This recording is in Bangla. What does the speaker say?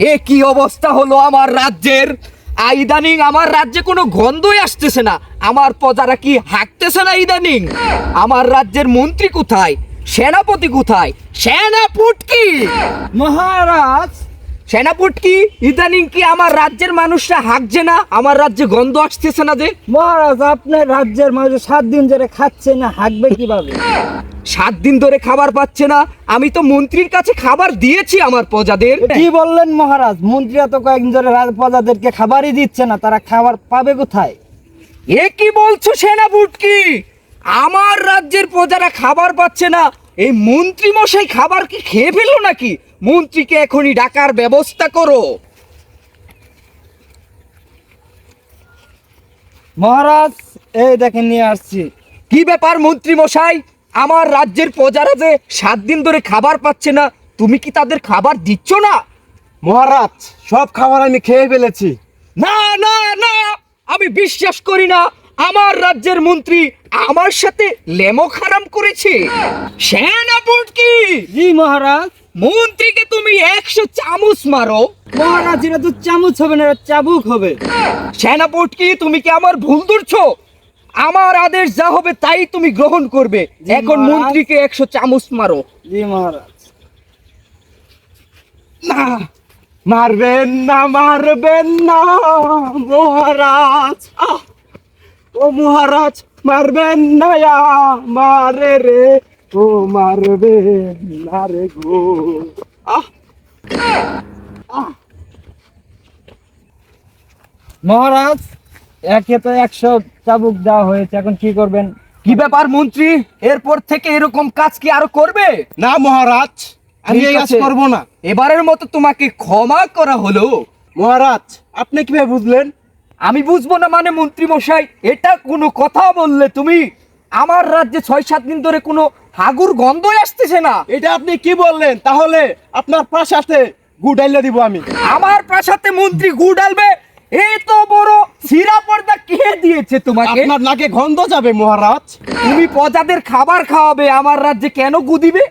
এ কি অবস্থা হলো আমার রাজ্যের? ইদানিং আমার রাজ্যে কোনো গন্ধই আসতেছে না। আমার প্রজারা কি হাঁকতেছে না ইদানিং? আমার রাজ্যের মন্ত্রী কোথায়? সেনাপতি কোথায়? সেনাপুটকি! মহারাজ! সেনাপুটকি ইদানিং কি আমার রাজ্যের মানুষরা হাঁকছে না? আমার রাজ্যে গন্ধ আসতেছে না যে? মহারাজ আপনার রাজ্যের মানুষ সাত দিন ধরে খাচ্ছে না হাঁকবে কীভাবে? সাত দিন ধরে খাবার পাচ্ছে না। আমি তো মন্ত্রীর কাছে খাবার দিয়েছি আমার প্রজাদের। কি বললেন মহারাজ? মন্ত্রীরা তো কয়েকদিন ধরে রাজ- প্রজাদেরকে খাবারই দিচ্ছে না তারা খাবার পাবে কোথায়? এ কি বলছো সেনাপুটকি আমার রাজ্যের প্রজারা খাবার পাচ্ছে না। এই মন্ত্রী মশাই খাবার কি খেয়ে ফেলল নাকি? মন্ত্রীকে এখনই ডাকার ব্যবস্থা করো। মহারাজ এই দেখেন নিয়ে আসছি। কি ব্যাপার মন্ত্রী মশাই আমার রাজ্যের প্রজারা যে সাত দিন ধরে খাবার পাচ্ছে না তুমি কি তাদের খাবার দিচ্ছ না? মহারাজ সব খাবার আমি খেয়ে ফেলেছি। না না না! আমি বিশ্বাস করি না আমার রাজ্যের মন্ত্রী আমার সাথে লেমো খারাম করেছে। সেনাপুটকি জি মহারাজ। মন্ত্রীকে তুমি একশো চামচ মারো। মহারাজ এটা তো চামচ হবে না চাবুক হবে। সেনাপটকি তুমি কি আমার ভুল ধরছো? আমার আদেশ যা হবে তাই তুমি গ্রহণ করবে। এখন মন্ত্রীকে একশো চামচ মারো। জি মহারাজ। না মারবেন না মারবেন না মহারাজ! ও মহারাজ মারবেন না মারে রে ও মারবেন না রে গো। মহারাজ একে তো একশো চাবুক দেওয়া হয়েছে এখন কি করবেন? কি ব্যাপার মন্ত্রী? এরপর থেকে এরকম কাজ কি আরও করবে? না মহারাজ আমি এই কাজ। করব না। এবারের মতো তোমাকে ক্ষমা করা হলো। মহারাজ আপনি কীভাবে বুঝলেন? আমি বুঝব না মানে মন্ত্রী মশাই এটা কোনো কথা বললে তুমি? আমার রাজ্যে ছয় সাত দিন ধরে কোনো হাগুর গন্ধই আসতেছে না। এটা আপনি কি বললেন? তাহলে আপনার প্রাসাতে গুডাইলে দিব আমি। আমার প্রাসাদে মন্ত্রী গু ডালবে? এই তো বড় সিরা পর্দা কে দিয়েছে তোমাকে? আপনার নাকে গন্ধ যাবে মহারাজ। তুমি প্রজাদের খাবার খাওয়াবে আমার রাজ্যে কেন গু দিবে?